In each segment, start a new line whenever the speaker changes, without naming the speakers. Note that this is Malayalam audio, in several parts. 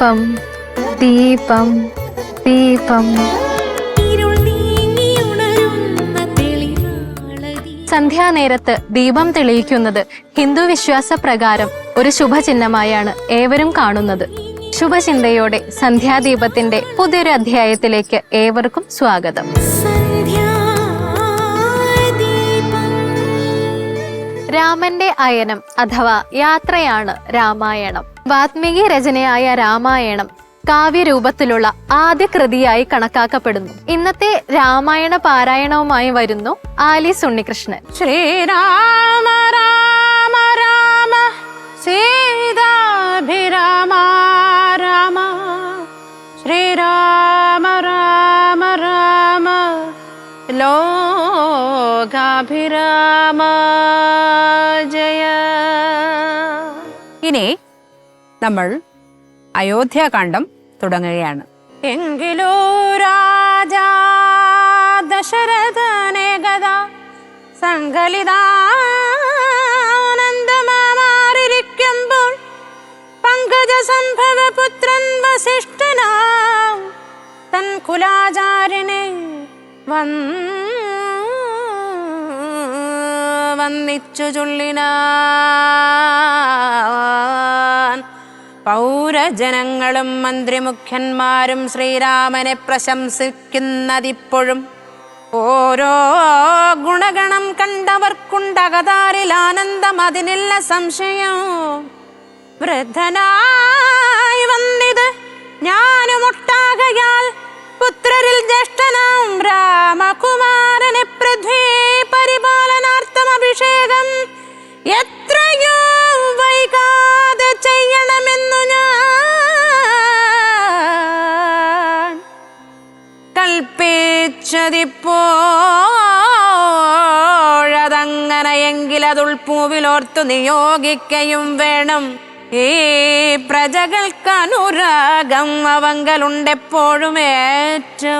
ദീപം ദീപം ദീപം. സന്ധ്യാനേരത്ത് ദീപം തെളിയിക്കുന്നത് ഹിന്ദു വിശ്വാസ പ്രകാരം ഒരു ശുഭചിഹ്നമായാണ് ഏവരും കാണുന്നത്. ശുഭചിന്തയോടെ സന്ധ്യാദീപത്തിന്റെ പുതിയൊരു അധ്യായത്തിലേക്ക് ഏവർക്കും സ്വാഗതം. രാമന്റെ അയനം അഥവാ യാത്രയാണ് രാമായണം. വാത്മീകി രചനയായ രാമായണം കാവ്യരൂപത്തിലുള്ള ആദ്യ കൃതിയായി കണക്കാക്കപ്പെടുന്നു. ഇന്നത്തെ രാമായണ പാരായണവുമായി വരുന്നു ആലി ഉണ്ണികൃഷ്ണൻ.
ശ്രീരാമ രാമ രാമ സീതാഭിരാമ രാമ. ശ്രീരാമ രാമ രാമ ലോകാഭിരാമ ജയ. ഇനി നമ്മൾ അയോധ്യാകാന്ഡം തുടങ്ങുകയാണ്. എങ്കിലോ രാജാ ദശരഥനെ ഗത സങ്കലിതാനന്ദമാറിയിരിക്കുമ്പോൾ പങ്കജ സംഭവ പുത്രൻ വസിഷ്ഠനാം തൻ കുലാചാര്യനെ വന്നിച്ചു ചൊല്ലിനാൻ പൗരജനങ്ങളും മന്ത്രിമുഖ്യന്മാരും ശ്രീരാമനെ പ്രശംസിക്കുന്നതിപ്പോഴും ഓരോ ഗുണഗണം കണ്ടവർക്കുണ്ടകതാരിൽ ആനന്ദം അതിനില്ല സംശയം. വൃദ്ധനായി വന്നിത് ഞാനുമൊട്ടാകയാൽ പുത്രരിൽ ജ്യേഷ്ഠനാം രാമകുമാരനെ പൃഥ്വി അതുൾപ്പൂവിലോർത്തു നിയോഗിക്കയും വേണം. ഈ പ്രജകൾക്ക് അനുരാഗം അവങ്കലുണ്ടെപ്പോഴും ഏറ്റമതോർത്തു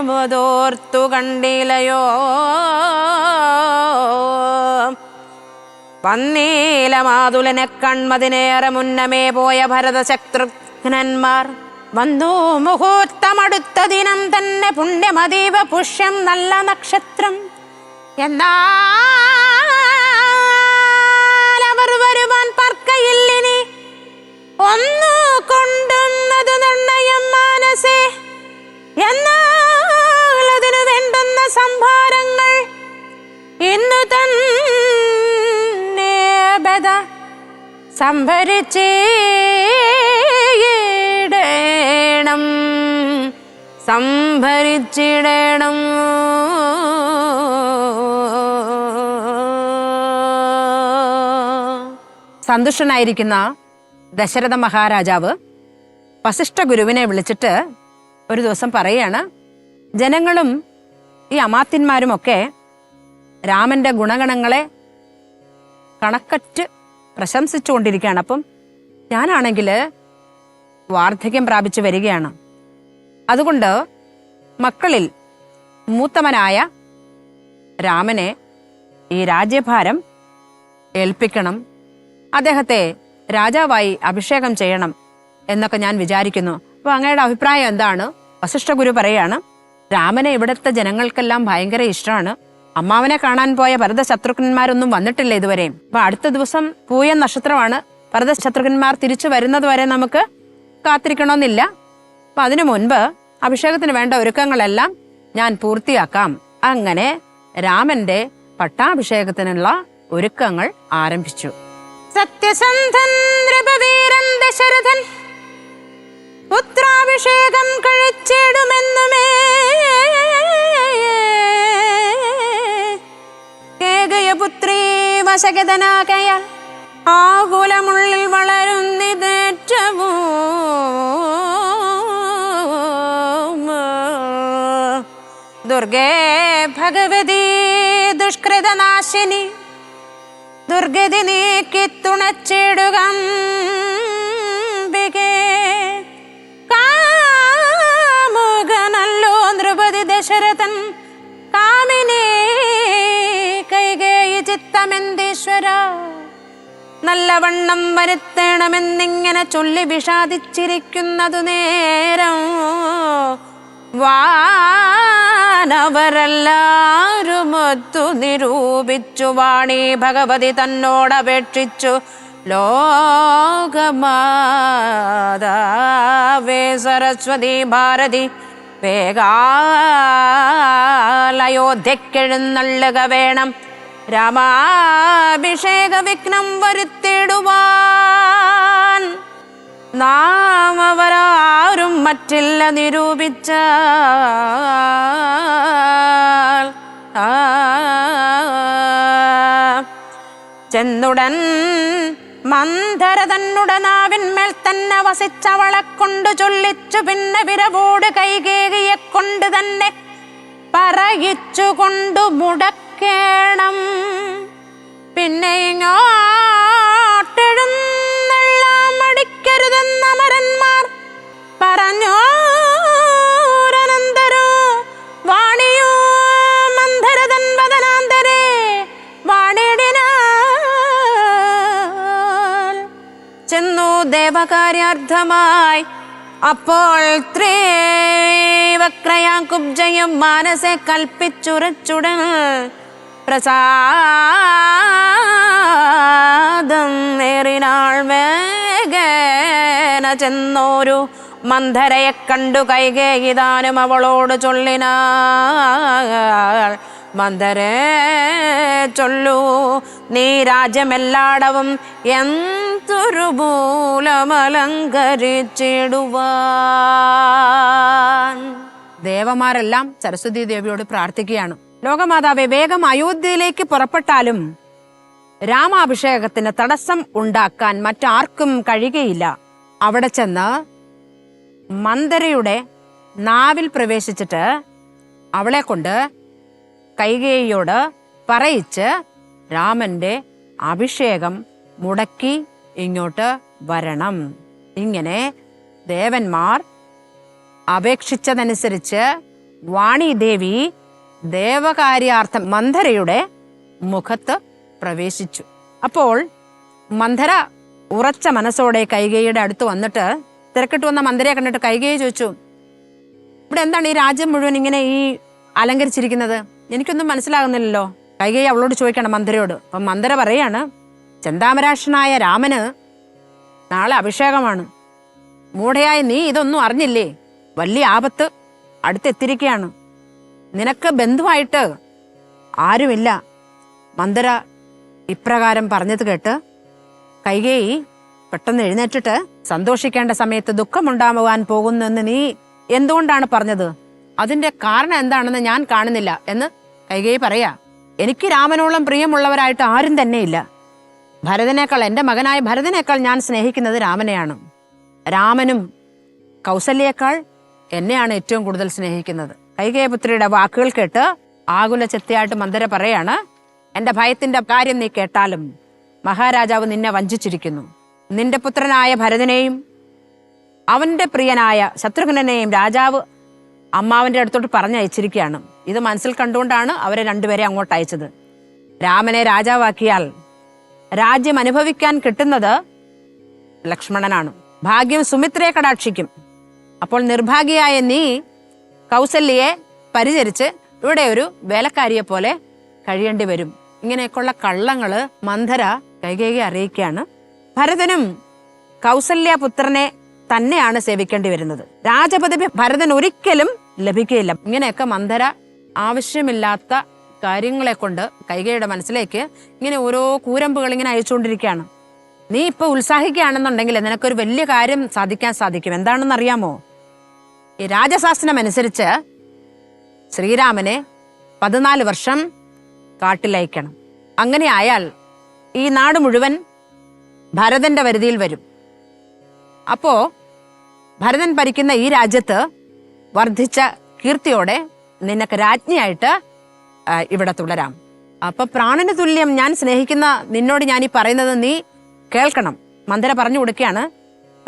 കണ്ടിലയോ. വന്നീല മാതുലനെ കൺമതിനേറെ മുന്നമേ പോയ ഭരതശത്രുഘ്നന്മാർ വന്നു. മുഹൂർത്തമടുത്ത ദിനം തന്നെ പുണ്യമതീവ പുഷ്യം നല്ല നക്ഷത്രം. എന്നാൽ സംഭരിച്ചിടണം. സംഭരിച്ചിടണം. സന്തുഷ്ടനായിരിക്കുന്ന ദശരഥ മഹാരാജാവ് വസിഷ്ഠ ഗുരുവിനെ വിളിച്ചിട്ട് ഒരു ദിവസം പറയുകയാണ് ജനങ്ങളും ഈ അമാത്യന്മാരുമൊക്കെ രാമന്റെ ഗുണഗണങ്ങളെ കണക്കറ്റ് പ്രശംസിച്ചുകൊണ്ടിരിക്കുകയാണ്. അപ്പം ഞാനാണെങ്കിൽ വാർദ്ധക്യം പ്രാപിച്ചു വരികയാണ്. അതുകൊണ്ട് മക്കളിൽ മൂത്തമനായ രാമനെ ഈ രാജ്യഭാരം ഏൽപ്പിക്കണം. അദ്ദേഹത്തെ രാജാവായി അഭിഷേകം ചെയ്യണം എന്നൊക്കെ ഞാൻ വിചാരിക്കുന്നു. അപ്പോൾ അങ്ങയുടെ അഭിപ്രായം എന്താണ്? വസിഷ്ഠ ഗുരു പറയാണ് രാമനെ ഇവിടുത്തെ ജനങ്ങൾക്കെല്ലാം ഭയങ്കര ഇഷ്ടമാണ്. അമ്മാവനെ കാണാൻ പോയ ഭരത ശത്രുഘ്നന്മാരൊന്നും വന്നിട്ടില്ല ഇതുവരെ. അപ്പൊ അടുത്ത ദിവസം പൂയ നക്ഷത്രമാണ്. ഭരത ശത്രുഘ്നന്മാർ തിരിച്ചു വരുന്നത് വരെ നമുക്ക് കാത്തിരിക്കണമെന്നില്ല. അപ്പൊ അതിനു മുൻപ് അഭിഷേകത്തിന് വേണ്ട ഒരുക്കങ്ങളെല്ലാം ഞാൻ പൂർത്തിയാക്കാം. അങ്ങനെ രാമന്റെ പട്ടാഭിഷേകത്തിനുള്ള ഒരുക്കങ്ങൾ ആരംഭിച്ചു. സത്യസന്ധൻ ദശരഥൻ പുത്രാഭിഷേകം കഴിച്ചിടുമെന്നുമേ. കേകയപുത്രീ വശഗതനാകയാൽ ആകുലമുള്ളിൽ വളരുന്നിതേറ്റവും. ദുർഗേ ഭഗവതി ദുഷ്കൃതനാശിനി ദുർഗതി നീക്കി തുണച്ചിടുക ദശരഥൻ ചിത്തമെന്തീശ്വര നല്ലവണ്ണം വരുത്തണമെന്നിങ്ങനെ ചൊല്ലി വിഷാദിച്ചിരിക്കുന്നതു നേരം. വാനവരെല്ലാരുമൊത്തു നിരൂപിച്ചു വാണി ഭഗവതി തന്നോടപേക്ഷിച്ചു. ലോകമാതാവേ സരസ്വതി ഭാരതി വേഗാലയോധ്യക്കെഴുന്നള്ളുക വേണം. രാമാഭിഷേക വിഘ്നം വരുത്തിടുവാൻ. നാം അവരാരും മറ്റില്ല നിരൂപിച്ച ചെന്നുടൻ മന്ധര തന്നുട നാവിന്മേൽ തന്നെ വസിച്ചവളെ കൊണ്ട് ചൊല്ലിച്ചു പിന്നെ വിരവോട് കൈകേകിയെ കൊണ്ട് തന്നെ പറയിച്ചു കൊണ്ടു മുടക്കേണം പിന്നെ ഇങ്ങോട്ടെഴുന്നള്ളാൻ മടിക്കരുതെന്ന മരന്മാർ വാണിടിനാൽ. ചെന്നു ദേവകാര്യാർത്ഥമായി അപ്പോൾ ത്രീവക്രയാം കുബ്ജയും മാനസെ കൽപ്പിച്ചുറച്ചുടൻ പ്രസാദം നേറിനാൾ വേഗേന ചെന്നോരു മന്ധരയെ കണ്ടു കൈകേയിതാനും അവളോട് ചൊല്ലിനാൾ. മന്ദരേ ചൊല്ലൂ നീ രാജ്യമെല്ലാടവും എന്തൊരു മൂലമലങ്കരിച്ചിടുവാൻ. ദേവമാരെല്ലാം സരസ്വതി ദേവിയോട് പ്രാർത്ഥിക്കുകയാണ്. ലോകമാതാവെ വേഗം അയോധ്യയിലേക്ക് പുറപ്പെട്ടാലും രാമാഭിഷേകത്തിന് തടസ്സം ഉണ്ടാക്കാൻ മറ്റാർക്കും കഴിയുകയില്ല. അവിടെ ചെന്ന് മന്ദരയുടെ നാവിൽ പ്രവേശിച്ചിട്ട് അവളെ കൊണ്ട് കൈകേയിയോട് പറയിച്ച് രാമന്റെ അഭിഷേകം മുടക്കി ഇങ്ങോട്ട് വരണം. ഇങ്ങനെ ദേവന്മാർ അപേക്ഷിച്ചതനുസരിച്ച് വാണിദേവി ദേവകാര്യാർത്ഥം മന്ധരയുടെ മുഖത്ത് പ്രവേശിച്ചു. അപ്പോൾ മന്ധര ഉറച്ച മനസ്സോടെ കൈകയുടെ അടുത്ത് വന്നിട്ട് തിരക്കിട്ട് വന്ന മന്ധരയെ കണ്ടിട്ട് കൈകയെ ചോദിച്ചു ഇവിടെ എന്താണ് ഈ രാജ്യം മുഴുവൻ ഇങ്ങനെ ഈ അലങ്കരിച്ചിരിക്കുന്നത്? എനിക്കൊന്നും മനസ്സിലാകുന്നില്ലല്ലോ. കൈകേയി അവളോട് ചോദിക്കണം മന്ധരയോട്. അപ്പം മന്ധര പറയാണ് ചെന്താമരാക്ഷനായ രാമന് നാളെ അഭിഷേകമാണ്. മൂഢയായ നീ ഇതൊന്നും അറിഞ്ഞില്ലേ? വലിയ ആപത്ത് അടുത്തെത്തിരിക്കുകയാണ് നിനക്ക് ബന്ധുവായിട്ട് ആരുമില്ല. മന്ദര ഇപ്രകാരം പറഞ്ഞത് കേട്ട് കൈകേയി പെട്ടെന്ന് എഴുന്നേറ്റിട്ട് സന്തോഷിക്കേണ്ട സമയത്ത് ദുഃഖമുണ്ടാകുവാൻ പോകുന്നെന്ന് നീ എന്തുകൊണ്ടാണ് പറഞ്ഞത്? അതിന്റെ കാരണം എന്താണെന്ന് ഞാൻ കാണുന്നില്ല എന്ന് കൈകേയി പറയാ. എനിക്ക് രാമനോളം പ്രിയമുള്ളവരായിട്ട് ആരും തന്നെയില്ല. ഭരതനേക്കാൾ എന്റെ മകനായ ഭരതനേക്കാൾ ഞാൻ സ്നേഹിക്കുന്നത് രാമനെയാണ്. രാമനും കൗസല്യേക്കാൾ എന്നെയാണ് ഏറ്റവും കൂടുതൽ സ്നേഹിക്കുന്നത്. കൈകേയപുത്രിയുടെ വാക്കുകൾ കേട്ട് ആകുല ചെത്തിയായിട്ട് മന്ദര പറയാണ് എന്റെ ഭയത്തിന്റെ കാര്യം നീ കേട്ടാലും മഹാരാജാവ് നിന്നെ വഞ്ചിച്ചിരിക്കുന്നു. നിന്റെ പുത്രനായ ഭരതനെയും അവന്റെ പ്രിയനായ ശത്രുഘ്നെയും രാജാവ് അമ്മാവന്റെ അടുത്തോട്ട് പറഞ്ഞയച്ചിരിക്കുകയാണ്. ഇത് മനസ്സിൽ കണ്ടുകൊണ്ടാണ് അവരെ രണ്ടുപേരെ അങ്ങോട്ട് അയച്ചത്. രാമനെ രാജാവാക്കിയാൽ രാജ്യം അനുഭവിക്കാൻ കിട്ടുന്നത് ലക്ഷ്മണനാണ്. ഭാഗ്യം സുമിത്രയെ കടാക്ഷിക്കും. അപ്പോൾ നിർഭാഗ്യയായ നീ കൗസല്യയെ പരിചരിച്ച് ഇവിടെ ഒരു വേലക്കാരിയെ പോലെ കഴിയേണ്ടി വരും. ഇങ്ങനെയൊക്കെയുള്ള കള്ളങ്ങൾ മന്ധര കൈകേകി അറിയിക്കുകയാണ്. ഭരതനും കൗസല്യ പുത്രനെ തന്നെയാണ് സേവിക്കേണ്ടി വരുന്നത്. രാജപദവി ഭരതൻ ഒരിക്കലും ലഭിക്കുകയില്ല. ഇങ്ങനെയൊക്കെ മന്ധര ആവശ്യമില്ലാത്ത കാര്യങ്ങളെ കൊണ്ട് കൈകയുടെ മനസ്സിലേക്ക് ഇങ്ങനെ ഓരോ കൂരമ്പുകൾ ഇങ്ങനെ അയച്ചുകൊണ്ടിരിക്കുകയാണ്. നീ ഇപ്പൊ ഉത്സാഹിക്കുകയാണെന്നുണ്ടെങ്കിൽ നിനക്കൊരു വലിയ കാര്യം സാധിക്കാൻ സാധിക്കും. എന്താണെന്ന് അറിയാമോ ഈ രാജശാസ്ത്രം അനുസരിച്ച് ശ്രീരാമനെ പതിനാല് വർഷം കാട്ടിലയക്കണം. അങ്ങനെ ആയാൽ ഈ നാട് മുഴുവൻ ഭരതന്റെ വരുതിയിൽ വരും. അപ്പോ ഭരതൻ ഭരിക്കുന്ന ഈ രാജ്യത്ത് വർദ്ധിച്ച കീർത്തിയോടെ നിനക്ക് രാജ്ഞിയായിട്ട് ഇവിടെ തുടരാം. അപ്പൊ പ്രാണന് തുല്യം ഞാൻ സ്നേഹിക്കുന്ന നിന്നോട് ഞാൻ ഈ പറയുന്നത് നീ കേൾക്കണം. മന്ദര പറഞ്ഞു കൊടുക്കുകയാണ്.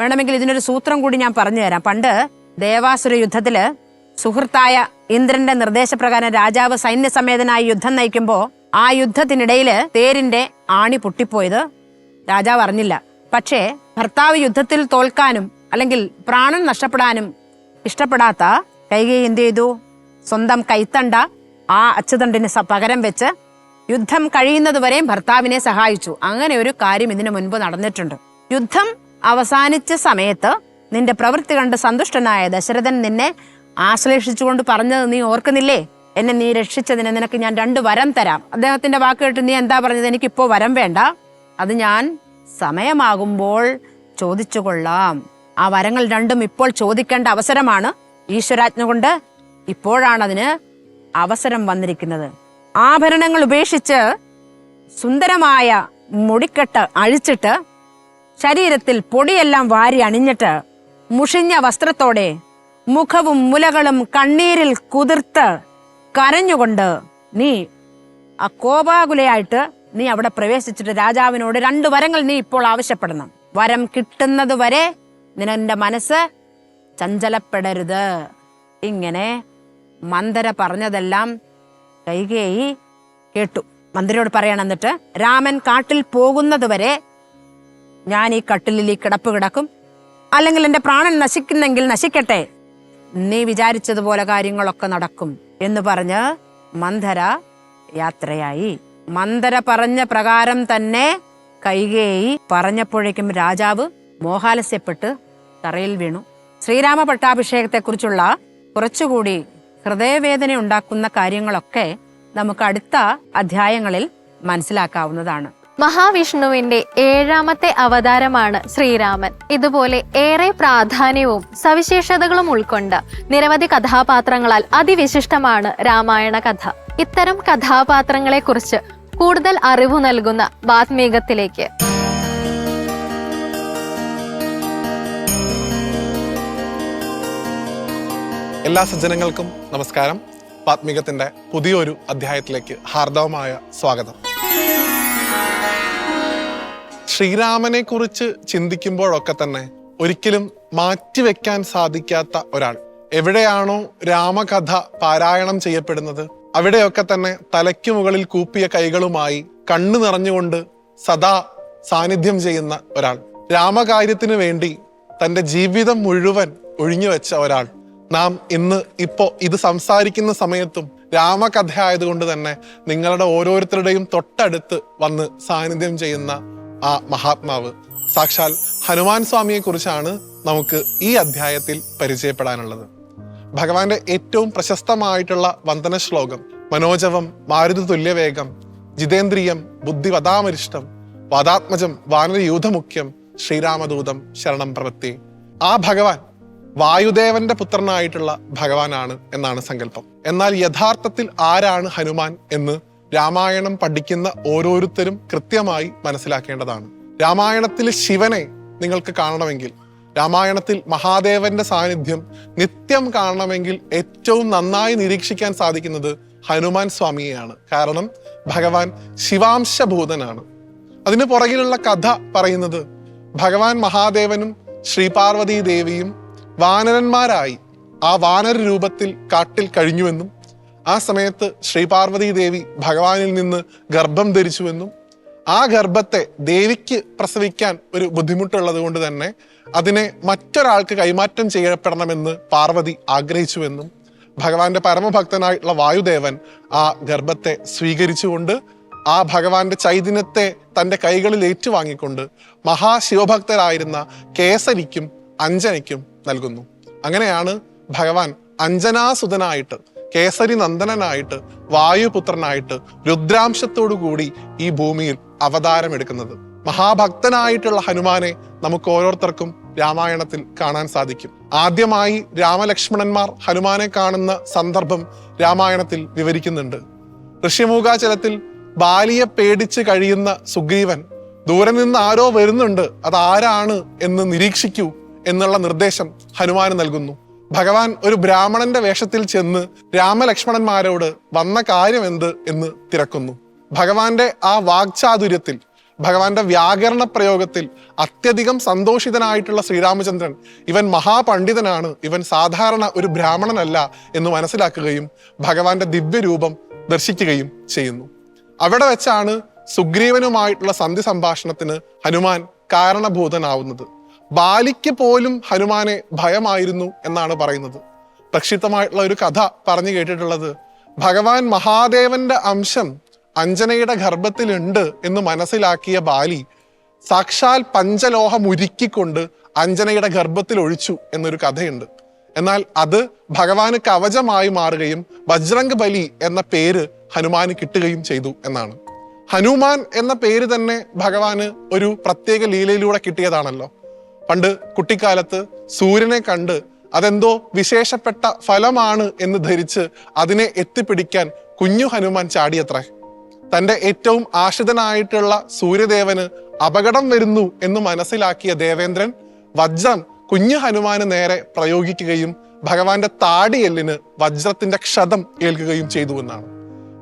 വേണമെങ്കിൽ ഇതിനൊരു സൂത്രം കൂടി ഞാൻ പറഞ്ഞു തരാം. പണ്ട് ദേവാസുര യുദ്ധത്തിൽ സുഹൃത്തായ ഇന്ദ്രന്റെ നിർദ്ദേശപ്രകാരം രാജാവ് സൈന്യസമേതനായി യുദ്ധം നയിക്കുമ്പോൾ ആ യുദ്ധത്തിനിടയിൽ തേരിന്റെ ആണി പൊട്ടിപ്പോയത് രാജാവ് അറിഞ്ഞില്ല. പക്ഷേ ഭർത്താവ് യുദ്ധത്തിൽ തോൽക്കാനും അല്ലെങ്കിൽ പ്രാണൻ നഷ്ടപ്പെടാനും ഇഷ്ടപ്പെടാത്ത കൈകെ എന്ത് ചെയ്തു? സ്വന്തം കൈത്തണ്ട ആ അച്ചുതണ്ടിന് പകരം വെച്ച് യുദ്ധം കഴിയുന്നത് കഴിയുന്നതുവരെയും ഭർത്താവിനെ സഹായിച്ചു. അങ്ങനെ ഒരു കാര്യം ഇതിനു മുൻപ് നടന്നിട്ടുണ്ട്. യുദ്ധം അവസാനിച്ച സമയത്ത് നിന്റെ പ്രവൃത്തി കണ്ട് സന്തുഷ്ടനായ ദശരഥൻ നിന്നെ ആശ്ലേഷിച്ചുകൊണ്ട് പറഞ്ഞത് നീ ഓർക്കുന്നില്ലേ? എന്നെ നീ രക്ഷിച്ചതിന് നിനക്ക് ഞാൻ രണ്ട് വരം തരാം. അദ്ദേഹത്തിന്റെ വാക്ക് കേട്ട് നീ എന്താ പറഞ്ഞത്? എനിക്കിപ്പോ വരം വേണ്ട. അത് ഞാൻ സമയമാകുമ്പോൾ ചോദിച്ചു കൊള്ളാം ആ വരങ്ങൾ രണ്ടും ഇപ്പോൾ ചോദിക്കേണ്ട അവസരമാണ്. ഈശ്വരാജ്ഞ കൊണ്ട് ഇപ്പോഴാണതിന് അവസരം വന്നിരിക്കുന്നത്. ആഭരണങ്ങൾ ഉപേക്ഷിച്ച് സുന്ദരമായ മുടിക്കെട്ട് അഴിച്ചിട്ട് ശരീരത്തിൽ പൊടിയെല്ലാം വാരി അണിഞ്ഞിട്ട് മുഷിഞ്ഞ വസ്ത്രത്തോടെ മുഖവും മുലകളും കണ്ണീരിൽ കുതിർത്ത് കരഞ്ഞുകൊണ്ട് നീ ആ കോപാകുലയായിട്ട് നീ അവിടെ പ്രവേശിച്ചിട്ട് രാജാവിനോട് രണ്ട് വരങ്ങൾ നീ ഇപ്പോൾ ആവശ്യപ്പെടണം. വരം കിട്ടുന്നത് വരെ നിന്റെ മനസ്സ് ചഞ്ചലപ്പെടരുത്. ഇങ്ങനെ മന്ദര പറഞ്ഞതെല്ലാം കൈകേയി കേട്ടു. മന്ദിരോട് പറയണം എന്നിട്ട് രാമൻ കാട്ടിൽ പോകുന്നത് വരെ ഞാൻ ഈ കട്ടിലിൽ ഈ കിടപ്പ് കിടക്കും. അല്ലെങ്കിൽ എന്റെ പ്രാണൻ നശിക്കുന്നെങ്കിൽ നശിക്കട്ടെ. നീ വിചാരിച്ചതുപോലെ കാര്യങ്ങളൊക്കെ നടക്കും എന്ന് പറഞ്ഞ് മന്ധര യാത്രയായി. മന്ധര പറഞ്ഞ പ്രകാരം തന്നെ കൈകേയി പറഞ്ഞപ്പോഴേക്കും രാജാവ് മോഹാലസ്യപ്പെട്ട് തറയിൽ വീണു. ശ്രീരാമ പട്ടാഭിഷേകത്തെക്കുറിച്ചുള്ള കുറച്ചുകൂടി ഹൃദയവേദന ഉണ്ടാക്കുന്ന കാര്യങ്ങളൊക്കെ നമുക്ക് അടുത്ത അധ്യായങ്ങളിൽ മനസ്സിലാക്കാവുന്നതാണ്.
മഹാവിഷ്ണുവിന്റെ ഏഴാമത്തെ അവതാരമാണ് ശ്രീരാമൻ. ഇതുപോലെ ഏറെ പ്രാധാന്യവും സവിശേഷതകളും ഉൾക്കൊണ്ട് നിരവധി കഥാപാത്രങ്ങളാൽ അതിവിശിഷ്ടമാണ് രാമായണ കഥ. ഇത്തരം കഥാപാത്രങ്ങളെ കുറിച്ച് കൂടുതൽ അറിവ് നൽകുന്ന വാത്മീകത്തിലേക്ക്.
എല്ലാ സജ്ജനങ്ങൾക്കും നമസ്കാരം. വാത്മീകത്തിന്റെ പുതിയൊരു അധ്യായത്തിലേക്ക് ഹാർദവമായ സ്വാഗതം. ശ്രീരാമനെ കുറിച്ച് ചിന്തിക്കുമ്പോഴൊക്കെ തന്നെ ഒരിക്കലും മാറ്റിവെക്കാൻ സാധിക്കാത്ത ഒരാൾ. എവിടെയാണോ രാമകഥ പാരായണം ചെയ്യപ്പെടുന്നത് അവിടെയൊക്കെ തന്നെ തലയ്ക്ക് മുകളിൽ കൂപ്പിയ കൈകളുമായി കണ്ണു നിറഞ്ഞുകൊണ്ട് സദാ സാന്നിധ്യം ചെയ്യുന്ന ഒരാൾ. രാമകാര്യത്തിനു വേണ്ടി തന്റെ ജീവിതം മുഴുവൻ ഒഴിഞ്ഞു വെച്ച ഒരാൾ. നാം ഇന്ന് ഇപ്പോ ഇത് സംസാരിക്കുന്ന സമയത്തും രാമകഥ ആയതുകൊണ്ട് തന്നെ നിങ്ങളുടെ ഓരോരുത്തരുടെയും തൊട്ടടുത്ത് വന്ന് സാന്നിധ്യം ചെയ്യുന്ന ആ മഹാത്മാവ്. സാക്ഷാൽ ഹനുമാൻ സ്വാമിയെ കുറിച്ചാണ് നമുക്ക് ഈ അധ്യായത്തിൽ പരിചയപ്പെടാനുള്ളത്. ഭഗവാന്റെ ഏറ്റവും പ്രശസ്തമായിട്ടുള്ള വന്ദന ശ്ലോകം മനോജവം മാരുതി തുല്യവേഗം ജിതേന്ദ്രിയം ബുദ്ധിവതാമരിഷ്ടം വാദാത്മജം വാനരയൂഥമുഖ്യം ശ്രീരാമദൂതം ശരണം പ്രവൃത്തി. ആ ഭഗവാൻ വായുദേവന്റെ പുത്രനായിട്ടുള്ള ഭഗവാനാണ് എന്നാണ് സങ്കല്പം. എന്നാൽ യഥാർത്ഥത്തിൽ ആരാണ് ഹനുമാൻ എന്ന് രാമായണം പഠിക്കുന്ന ഓരോരുത്തരും കൃത്യമായി മനസ്സിലാക്കേണ്ടതാണ്. രാമായണത്തിൽ ശിവനെ നിങ്ങൾക്ക് കാണണമെങ്കിൽ രാമായണത്തിൽ മഹാദേവന്റെ സാന്നിധ്യം നിത്യം കാണണമെങ്കിൽ ഏറ്റവും നന്നായി നിരീക്ഷിക്കാൻ സാധിക്കുന്നത് ഹനുമാൻ സ്വാമിയെയാണ്. കാരണം ഭഗവാൻ ശിവാംശഭൂതനാണ്. അതിന് പുറകിലുള്ള കഥ പറയുന്നത് ഭഗവാൻ മഹാദേവനും ശ്രീപാർവതി ദേവിയും വാനരന്മാരായി ആ വാനര രൂപത്തിൽ കാട്ടിൽ കഴിഞ്ഞുവെന്നും ആ സമയത്ത് ശ്രീപാർവതി ദേവി ഭഗവാനിൽ നിന്ന് ഗർഭം ധരിച്ചുവെന്നും ആ ഗർഭത്തെ ദേവിക്ക് പ്രസവിക്കാൻ ഒരു ബുദ്ധിമുട്ടുള്ളത് കൊണ്ട് തന്നെ അതിനെ മറ്റൊരാൾക്ക് കൈമാറ്റം ചെയ്യപ്പെടണമെന്ന് പാർവതി ആഗ്രഹിച്ചുവെന്നും ഭഗവാന്റെ പരമഭക്തനായിട്ടുള്ള വായുദേവൻ ആ ഗർഭത്തെ സ്വീകരിച്ചുകൊണ്ട് ആ ഭഗവാന്റെ ചൈതന്യത്തെ തന്റെ കൈകളിൽ ഏറ്റുവാങ്ങിക്കൊണ്ട് മഹാശിവഭക്തരായിരുന്ന കേസരിക്കും അഞ്ജനയ്ക്കും നൽകുന്നു. അങ്ങനെയാണ് ഭഗവാൻ അഞ്ജനാസുതനായിട്ട് കേസരി നന്ദനനായിട്ട് വായുപുത്രനായിട്ട് രുദ്രാംശത്തോടു കൂടി ഈ ഭൂമിയിൽ അവതാരമെടുക്കുന്നത് മഹാഭക്തനായിട്ടുള്ള ഹനുമാനെ നമുക്ക് ഓരോരുത്തർക്കും രാമായണത്തിൽ കാണാൻ സാധിക്കും. ആദ്യമായി രാമലക്ഷ്മണന്മാർ ഹനുമാനെ കാണുന്ന സന്ദർഭം രാമായണത്തിൽ വിവരിക്കുന്നുണ്ട്. ഋഷിമൂകാചലത്തിൽ ബാലിയെ പേടിച്ച് കഴിയുന്ന സുഗ്രീവൻ ദൂരെ നിന്ന് ആരോ വരുന്നുണ്ട് അത് ആരാണ് എന്ന് നിരീക്ഷിക്കൂ എന്നുള്ള നിർദ്ദേശം ഹനുമാന് നൽകുന്നു. ഭഗവാൻ ഒരു ബ്രാഹ്മണന്റെ വേഷത്തിൽ ചെന്ന് രാമലക്ഷ്മണന്മാരോട് വന്ന കാര്യം എന്ത് എന്ന് തിരക്കുന്നു. ഭഗവാന്റെ ആ വാക്ചാതുര്യത്തിൽ ഭഗവാന്റെ വ്യാകരണ പ്രയോഗത്തിൽ അത്യധികം സന്തോഷിതനായിട്ടുള്ള ശ്രീരാമചന്ദ്രൻ ഇവൻ മഹാപണ്ഡിതനാണ് ഇവൻ സാധാരണ ഒരു ബ്രാഹ്മണനല്ല എന്ന് മനസ്സിലാക്കുകയും ഭഗവാന്റെ ദിവ്യരൂപം ദർശിക്കുകയും ചെയ്യുന്നു. അവിടെ വെച്ചാണ് സുഗ്രീവനുമായിട്ടുള്ള സന്ധി സംഭാഷണത്തിന് ഹനുമാൻ കാരണഭൂതനാവുന്നത്. ബാലിക്ക് പോലും ഹനുമാനെ ഭയമായിരുന്നു എന്നാണ് പറയുന്നത്. പ്രക്ഷിപ്തമായിട്ടുള്ള ഒരു കഥ പറഞ്ഞു കേട്ടിട്ടുള്ളത് ഭഗവാൻ മഹാദേവന്റെ അംശം അഞ്ജനയുടെ ഗർഭത്തിലുണ്ട് എന്ന് മനസ്സിലാക്കിയ ബാലി സാക്ഷാൽ പഞ്ചലോഹം ഉരുക്കിക്കൊണ്ട് അഞ്ജനയുടെ ഗർഭത്തിൽ ഒഴിച്ചു എന്നൊരു കഥയുണ്ട്. എന്നാൽ അത് ഭഗവാന് കവചമായി മാറുകയും ബജ്രംഗ് ബലി എന്ന പേര് ഹനുമാന് കിട്ടുകയും ചെയ്തു എന്നാണ്. ഹനുമാൻ എന്ന പേര് തന്നെ ഭഗവാന് ഒരു പ്രത്യേക ലീലയിലൂടെ കിട്ടിയതാണല്ലോ. പണ്ട് കുട്ടിക്കാലത്ത് സൂര്യനെ കണ്ട് അതെന്തോ വിശേഷപ്പെട്ട ഫലമാണ് എന്ന് ധരിച്ച് അതിനെ എത്തിപ്പിടിക്കാൻ കുഞ്ഞു ഹനുമാൻ ചാടിയത്രേ. തന്റെ ഏറ്റവും ആശ്രിതനായിട്ടുള്ള സൂര്യദേവന് അപകടം വരുന്നു എന്ന് മനസ്സിലാക്കിയ ദേവേന്ദ്രൻ വജ്രം കുഞ്ഞു ഹനുമാന് നേരെ പ്രയോഗിക്കുകയും ഭഗവാന്റെ താടിയെല്ലിന് വജ്രത്തിന്റെ ക്ഷതം ഏൽക്കുകയും ചെയ്തു എന്നാണ്.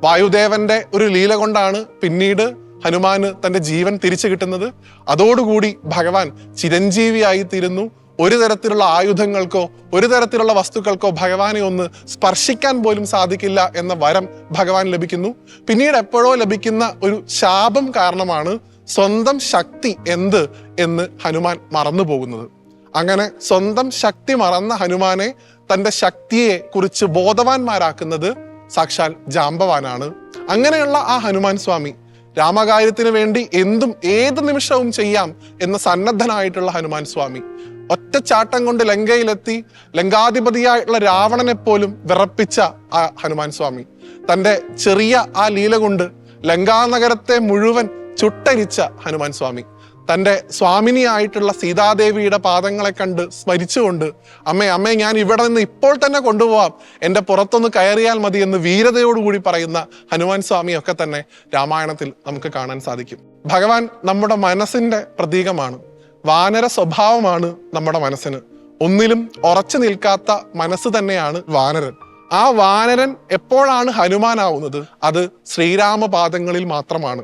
വായുദേവന്റെ ഒരു ലീല കൊണ്ടാണ് പിന്നീട് ഹനുമാന് തന്റെ ജീവൻ തിരിച്ചു കിട്ടുന്നത്. അതോടുകൂടി ഭഗവാൻ ചിരഞ്ജീവിയായി തീരുന്നു ഒരു തരത്തിലുള്ള ആയുധങ്ങൾക്കോ ഒരു തരത്തിലുള്ള വസ്തുക്കൾക്കോ ഭഗവാനെ ഒന്ന് സ്പർശിക്കാൻ പോലും സാധിക്കില്ല എന്ന വരം ഭഗവാൻ ലഭിക്കുന്നു. പിന്നീട് എപ്പോഴോ ലഭിക്കുന്ന ഒരു ശാപം കാരണമാണ് സ്വന്തം ശക്തി എന്ത് എന്ന് ഹനുമാൻ മറന്നു പോകുന്നത് അങ്ങനെ സ്വന്തം ശക്തി മറന്ന ഹനുമാനെ തന്റെ ശക്തിയെ കുറിച്ച് ബോധവാന്മാരാക്കുന്നത് സാക്ഷാൽ ജാമ്പവാനാണ്. അങ്ങനെയുള്ള ആ ഹനുമാൻ സ്വാമി രാമകാര്യത്തിന് വേണ്ടി എന്തും ഏത് നിമിഷവും ചെയ്യാം എന്ന സന്നദ്ധനായിട്ടുള്ള ഹനുമാൻ സ്വാമി. ഒറ്റച്ചാട്ടം കൊണ്ട് ലങ്കയിലെത്തി ലങ്കാധിപതിയായിട്ടുള്ള രാവണനെ പോലും വിറപ്പിച്ച ആ ഹനുമാൻ സ്വാമി. തന്റെ ചെറിയ ആ ലീല കൊണ്ട് ലങ്കാനഗരത്തെ മുഴുവൻ ചുട്ടരിച്ച ഹനുമാൻ സ്വാമി. തന്റെ സ്വാമിനിയായിട്ടുള്ള സീതാദേവിയുടെ പാദങ്ങളെ കണ്ട് സ്മരിച്ചുകൊണ്ട് അമ്മേ അമ്മേ ഞാൻ ഇവിടെ നിന്ന് ഇപ്പോൾ തന്നെ കൊണ്ടുപോവാം. എന്റെ പുറത്തൊന്ന് കയറിയാൽ മതി എന്ന് വീരതയോടുകൂടി പറയുന്ന ഹനുമാൻ സ്വാമിയൊക്കെ തന്നെ രാമായണത്തിൽ നമുക്ക് കാണാൻ സാധിക്കും. ഭഗവാൻ നമ്മുടെ മനസ്സിന്റെ പ്രതീകമാണ്. വാനര സ്വഭാവമാണ് നമ്മുടെ മനസ്സിന്. ഒന്നിലും ഉറച്ചു നിൽക്കാത്ത മനസ്സ് തന്നെയാണ് വാനരൻ. ആ വാനരൻ എപ്പോഴാണ് ഹനുമാനാവുന്നത്? അത് ശ്രീരാമപാദങ്ങളിൽ മാത്രമാണ്.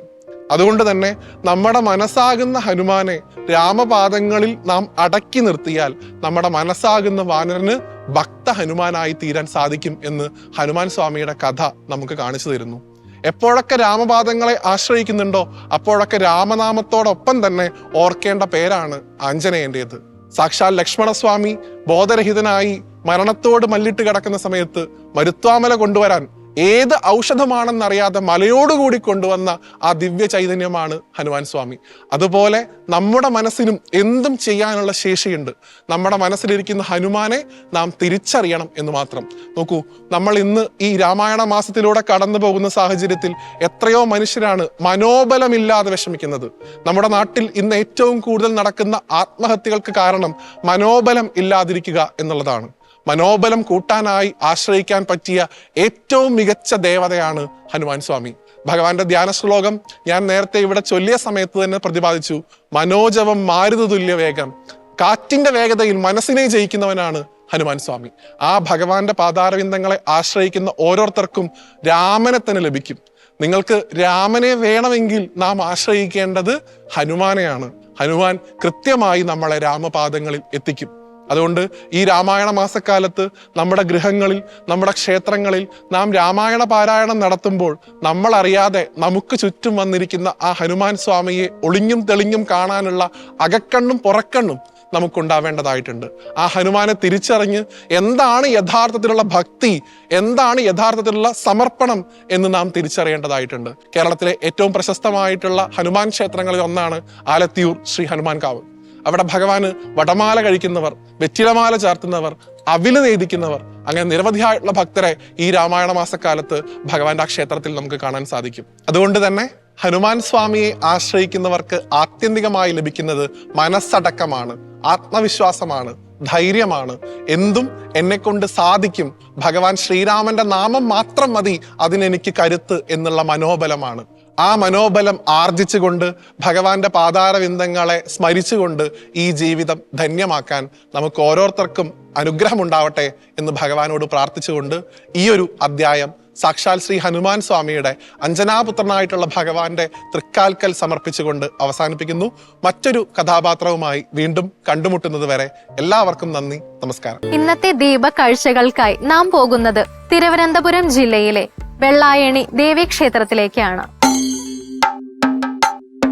അതുകൊണ്ട് തന്നെ നമ്മുടെ മനസ്സാകുന്ന ഹനുമാനെ രാമപാദങ്ങളിൽ നാം അടക്കി നിർത്തിയാൽ നമ്മുടെ മനസ്സാകുന്ന വാനരന് ഭക്ത ഹനുമാനായി തീരാൻ സാധിക്കും എന്ന് ഹനുമാൻ സ്വാമിയുടെ കഥ നമുക്ക് കാണിച്ചു തരുന്നു. എപ്പോഴൊക്കെ രാമപാദങ്ങളെ ആശ്രയിക്കുന്നുണ്ടോ അപ്പോഴൊക്കെ രാമനാമത്തോടൊപ്പം തന്നെ ഓർക്കേണ്ട പേരാണ് ആഞ്ജനേയന്റെത്. സാക്ഷാൽ ലക്ഷ്മണസ്വാമി ബോധരഹിതനായി മരണത്തോട് മല്ലിട്ട് കിടക്കുന്ന സമയത്ത് മരുത്വാമല കൊണ്ടുവരാൻ ഏത് ഔഷധമാണെന്നറിയാതെ മലയോടുകൂടി കൊണ്ടുവന്ന ആ ദിവ്യ ചൈതന്യമാണ് ഹനുമാൻ സ്വാമി. അതുപോലെ നമ്മുടെ മനസ്സിനും എന്തും ചെയ്യാനുള്ള ശേഷിയുണ്ട്. നമ്മുടെ മനസ്സിലിരിക്കുന്ന ഹനുമാനെ നാം തിരിച്ചറിയണം എന്ന് മാത്രം. നോക്കൂ നമ്മൾ ഇന്ന് ഈ രാമായണ മാസത്തിലൂടെ കടന്നു പോകുന്ന സാഹചര്യത്തിൽ എത്രയോ മനുഷ്യരാണ് മനോബലമില്ലാതെ വിഷമിക്കുന്നത്. നമ്മുടെ നാട്ടിൽ ഇന്ന് ഏറ്റവും കൂടുതൽ നടക്കുന്ന ആത്മഹത്യകൾക്ക് കാരണം മനോബലം ഇല്ലാതിരിക്കുക എന്നുള്ളതാണ്. മനോബലം കൂട്ടാനായി ആശ്രയിക്കാൻ പറ്റിയ ഏറ്റവും മികച്ച ദേവതയാണ് ഹനുമാൻ സ്വാമി. ഭഗവാന്റെ ധ്യാന ശ്ലോകം ഞാൻ നേരത്തെ ഇവിടെ ചൊല്ലിയ സമയത്ത് തന്നെ പ്രതിപാദിച്ചു. മനോജവം മാരുത തുല്യ വേഗം. കാറ്റിന്റെ വേഗതയിൽ മനസ്സിനെ ജയിക്കുന്നവനാണ് ഹനുമാൻ സ്വാമി. ആ ഭഗവാന്റെ പാതാരവിന്ദങ്ങളെ ആശ്രയിക്കുന്ന ഓരോരുത്തർക്കും രാമനെ തന്നെ ലഭിക്കും. നിങ്ങൾക്ക് രാമനെ വേണമെങ്കിൽ നാം ആശ്രയിക്കേണ്ടത് ഹനുമാനെയാണ്. ഹനുമാൻ കൃത്യമായി നമ്മളെ രാമപാദങ്ങളിൽ എത്തിക്കും. അതുകൊണ്ട് ഈ രാമായണ മാസക്കാലത്ത് നമ്മുടെ ഗൃഹങ്ങളിൽ നമ്മുടെ ക്ഷേത്രങ്ങളിൽ നാം രാമായണ പാരായണം നടത്തുമ്പോൾ നമ്മൾ അറിയാതെ നമുക്ക് ചുറ്റും വന്നിരിക്കുന്ന ആ ഹനുമാൻ സ്വാമിയെ ഒളിഞ്ഞും തെളിഞ്ഞും കാണാനുള്ള അകക്കണ്ണും പുറക്കണ്ണും നമുക്കുണ്ടാവേണ്ടതായിട്ടുണ്ട്. ആ ഹനുമാനെ തിരിച്ചറിഞ്ഞ് എന്താണ് യഥാർത്ഥത്തിലുള്ള ഭക്തി എന്താണ് യഥാർത്ഥത്തിലുള്ള സമർപ്പണം എന്ന് നാം തിരിച്ചറിയേണ്ടതായിട്ടുണ്ട്. കേരളത്തിലെ ഏറ്റവും പ്രശസ്തമായിട്ടുള്ള ഹനുമാൻ ക്ഷേത്രങ്ങളിൽ ഒന്നാണ് ആലത്തിയൂർ ശ്രീ ഹനുമാൻ കാവ് അവിടെ ഭഗവാന് വടമാല കഴിക്കുന്നവർ വെറ്റിലമാല ചാർത്തുന്നവർ അവിൽ നേദിക്കുന്നവർ അങ്ങനെ നിരവധിയായിട്ടുള്ള ഭക്തരെ ഈ രാമായണ മാസക്കാലത്ത് ഭഗവാന്റെ ആ ക്ഷേത്രത്തിൽ നമുക്ക് കാണാൻ സാധിക്കും. അതുകൊണ്ട് തന്നെ ഹനുമാൻ സ്വാമിയെ ആശ്രയിക്കുന്നവർക്ക് ആത്യന്തികമായി ലഭിക്കുന്നത് മനസ്സടക്കമാണ് ആത്മവിശ്വാസമാണ് ധൈര്യമാണ്. എന്തും എന്നെ കൊണ്ട് സാധിക്കും. ഭഗവാൻ ശ്രീരാമന്റെ നാമം മാത്രം മതി അതിനെനിക്ക് കരുത്ത് എന്നുള്ള മനോബലമാണ്. ആ മനോബലം ആർജിച്ചുകൊണ്ട് ഭഗവാന്റെ പാതാരവിന്ദങ്ങളെ സ്മരിച്ചുകൊണ്ട് ഈ ജീവിതം ധന്യമാക്കാൻ നമുക്ക് ഓരോരുത്തർക്കും അനുഗ്രഹമുണ്ടാവട്ടെ എന്ന് ഭഗവാനോട് പ്രാർത്ഥിച്ചുകൊണ്ട് ഈ ഒരു അധ്യായം സാക്ഷാൽ ശ്രീ ഹനുമാൻ സ്വാമിയുടെ അഞ്ജനാപുത്രനായിട്ടുള്ള ഭഗവാന്റെ തൃക്കാൽക്കൽ സമർപ്പിച്ചുകൊണ്ട് അവസാനിപ്പിക്കുന്നു. മറ്റൊരു കഥാപാത്രവുമായി വീണ്ടും കണ്ടുമുട്ടുന്നത് വരെ എല്ലാവർക്കും നന്ദി നമസ്കാരം.
ഇന്നത്തെ ദീപ കാഴ്ചകൾക്കായി നാം പോകുന്നത് തിരുവനന്തപുരം ജില്ലയിലെ വെള്ളായണി ദേവീക്ഷേത്രത്തിലേക്കാണ്.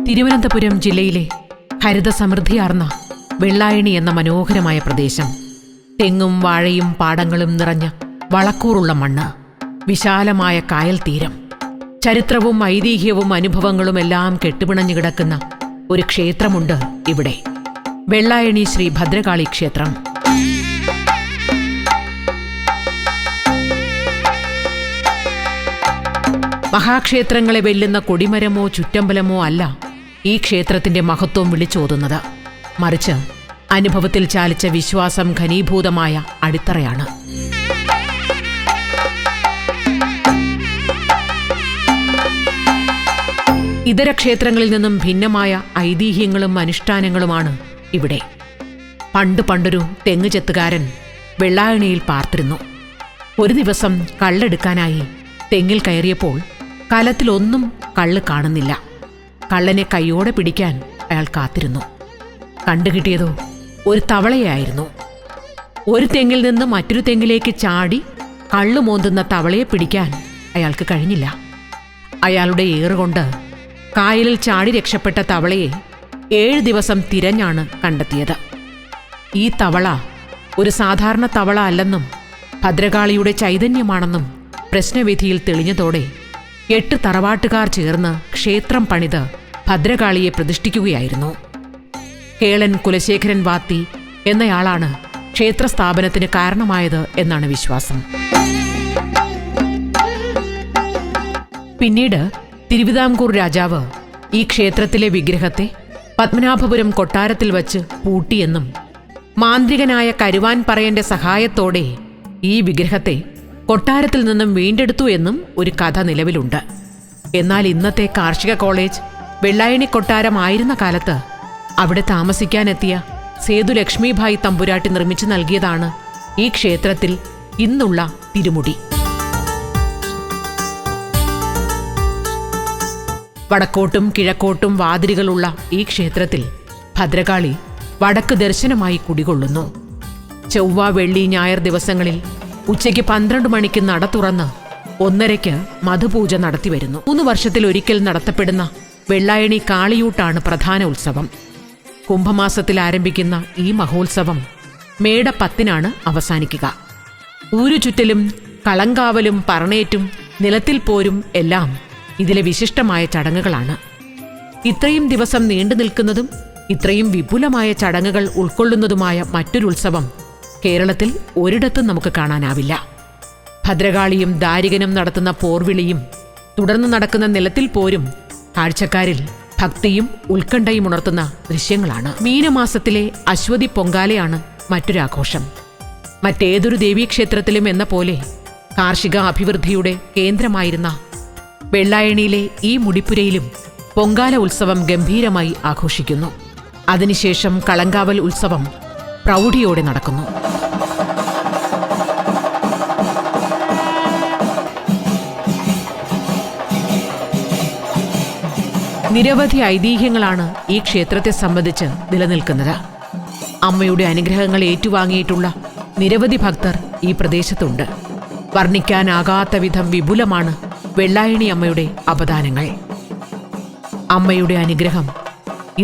തിരുവനന്തപുരം ജില്ലയിലെ ഹരിത സമൃദ്ധിയാർന്ന വെള്ളായണി എന്ന മനോഹരമായ പ്രദേശം. തെങ്ങും വാഴയും പാടങ്ങളും നിറഞ്ഞ വളക്കൂറുള്ള മണ്ണ് വിശാലമായ കായൽ തീരം. ചരിത്രവും ഐതിഹ്യവും അനുഭവങ്ങളും എല്ലാം കെട്ടുപിണഞ്ഞു കിടക്കുന്ന ഒരു ക്ഷേത്രമുണ്ട് ഇവിടെ. വെള്ളായണി ശ്രീ ഭദ്രകാളി ക്ഷേത്രം. മഹാക്ഷേത്രങ്ങളെ വെല്ലുന്ന കൊടിമരമോ ചുറ്റമ്പലമോ അല്ല ഈ ക്ഷേത്രത്തിന്റെ മഹത്വം വിളിച്ചോതുന്നത്. മറിച്ച് അനുഭവത്തിൽ ചാലിച്ച വിശ്വാസം ഘനീഭൂതമായ അടിത്തറയാണ്. ഇതര ക്ഷേത്രങ്ങളിൽ നിന്നും ഭിന്നമായ ഐതിഹ്യങ്ങളും അനുഷ്ഠാനങ്ങളുമാണ് ഇവിടെ. പണ്ട് പണ്ടൊരു തെങ്ങ് ചെത്തുകാരൻ വെള്ളായണിയിൽ പാർത്തിരുന്നു. ഒരു ദിവസം കള്ളെടുക്കാനായി തെങ്ങിൽ കയറിയപ്പോൾ കലത്തിലൊന്നും കള്ള് കാണുന്നില്ല. കള്ളനെ കൈയോടെ പിടിക്കാൻ അയാൾ കാത്തിരുന്നു. കണ്ടുകിട്ടിയതോ ഒരു തവളയായിരുന്നു. ഒരു തെങ്ങിൽ നിന്ന് മറ്റൊരു തെങ്ങിലേക്ക് ചാടി കള്ളു മോന്തുന്ന തവളയെ പിടിക്കാൻ അയാൾക്ക് കഴിഞ്ഞില്ല. അയാളുടെ ഏറുകൊണ്ട് കായലിൽ ചാടി രക്ഷപ്പെട്ട തവളയെ ഏഴ് ദിവസം തിരഞ്ഞാണ് കണ്ടെത്തിയത്. ഈ തവള ഒരു സാധാരണ തവള അല്ലെന്നും ഭദ്രകാളിയുടെ ചൈതന്യമാണെന്നും പ്രശ്നവിധിയിൽ തെളിഞ്ഞതോടെ എട്ട് തറവാട്ടുകാർ ചേർന്ന് ക്ഷേത്രം പണിത് ഭദ്രകാളിയെ പ്രതിഷ്ഠിക്കുകയായിരുന്നു. കേളൻ കുലശേഖരൻ വാത്തി എന്നയാളാണ് ക്ഷേത്രസ്ഥാപനത്തിന് കാരണമായത് എന്നാണ് വിശ്വാസം. പിന്നീട് തിരുവിതാംകൂർ രാജാവ് ഈ ക്ഷേത്രത്തിലെ വിഗ്രഹത്തെ പത്മനാഭപുരം കൊട്ടാരത്തിൽ വച്ച് പൂട്ടിയെന്നും മാന്ത്രികനായ കരുവാൻ പറയന്റെ സഹായത്തോടെ ഈ വിഗ്രഹത്തെ കൊട്ടാരത്തിൽ നിന്നും വീണ്ടെടുത്തു എന്നും ഒരു കഥ നിലവിലുണ്ട്. എന്നാൽ ഇന്നത്തെ കാർഷിക കോളേജ് വെള്ളായണി കൊട്ടാരമായിരുന്ന കാലത്ത് അവിടെ താമസിക്കാനെത്തിയ സേതു ലക്ഷ്മിഭായ് തമ്പുരാട്ടി നിർമ്മിച്ചു നൽകിയതാണ് ഈ ക്ഷേത്രത്തിൽ ഇന്നുള്ള തിരുമുടി. വടക്കോട്ടും കിഴക്കോട്ടും വാതിലുകളുള്ള ഈ ക്ഷേത്രത്തിൽ ഭദ്രകാളി വടക്ക് ദർശനമായി കുടികൊള്ളുന്നു. ചൊവ്വ വെള്ളി ഞായർ ദിവസങ്ങളിൽ ഉച്ചയ്ക്ക് പന്ത്രണ്ട് മണിക്ക് നട തുറന്ന് ഒന്നരയ്ക്ക് മധുപൂജ നടത്തി വരുന്നു. മൂന്ന് വർഷത്തിൽ ഒരിക്കൽ നടത്തപ്പെടുന്ന വെള്ളായണി കാളിയൂട്ടാണ് പ്രധാന ഉത്സവം. കുംഭമാസത്തിൽ ആരംഭിക്കുന്ന ഈ മഹോത്സവം മേട പത്തിനാണ് അവസാനിക്കുക. ഊരുചുറ്റലും കളങ്കാവലും പറണേറ്റും നിലത്തിൽ പോരും എല്ലാം ഇതിലെ വിശിഷ്ടമായ ചടങ്ങുകളാണ്. ഇത്രയും ദിവസം നീണ്ടു നിൽക്കുന്നതും ഇത്രയും വിപുലമായ ചടങ്ങുകൾ ഉൾക്കൊള്ളുന്നതുമായ മറ്റൊരു ഉത്സവം കേരളത്തിൽ ഒരിടത്തും നമുക്ക് കാണാനാവില്ല. ഭദ്രകാളിയും ദാരികനും നടത്തുന്ന പോർവിളിയും തുടർന്ന് നടക്കുന്ന നിലത്തിൽ പോരും കാഴ്ചക്കാരിൽ ഭക്തിയും ഉത്കണ്ഠയും ഉണർത്തുന്ന ദൃശ്യങ്ങളാണ്. മീനമാസത്തിലെ അശ്വതി പൊങ്കാലയാണ് മറ്റൊരാഘോഷം മറ്റേതൊരു ദേവീക്ഷേത്രത്തിലും എന്ന പോലെ കാർഷിക അഭിവൃദ്ധിയുടെ കേന്ദ്രമായിരുന്ന വെള്ളായണിയിലെ ഈ മുടിപ്പുരയിലും പൊങ്കാല ഉത്സവം ഗംഭീരമായി ആഘോഷിക്കുന്നു. അതിനുശേഷം കളങ്കാവൽ ഉത്സവം പ്രൗഢിയോടെ നടക്കുന്നു. നിരവധി ഐതിഹ്യങ്ങളാണ് ഈ ക്ഷേത്രത്തെ സംബന്ധിച്ച് നിലനിൽക്കുന്നത്. അമ്മയുടെ അനുഗ്രഹങ്ങൾ ഏറ്റുവാങ്ങിയിട്ടുള്ള നിരവധി ഭക്തർ ഈ പ്രദേശത്തുണ്ട്. വർണിക്കാനാകാത്ത വിധം വിപുലമാണ് വെള്ളായണി അമ്മയുടെ അപദാനങ്ങൾ അമ്മയുടെ അനുഗ്രഹം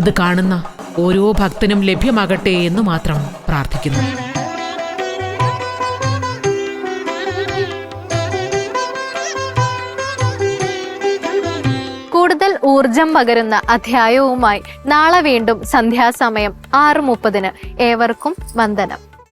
ഇത് കാണുന്ന ഓരോ ഭക്തനും ലഭ്യമാകട്ടെ എന്ന് മാത്രം പ്രാർത്ഥിക്കുന്നു.
ഊർജം പകരുന്ന അധ്യായവുമായി നാളെ വീണ്ടും സന്ധ്യാസമയം ആറ് മുപ്പതിന് ഏവർക്കും വന്ദനം.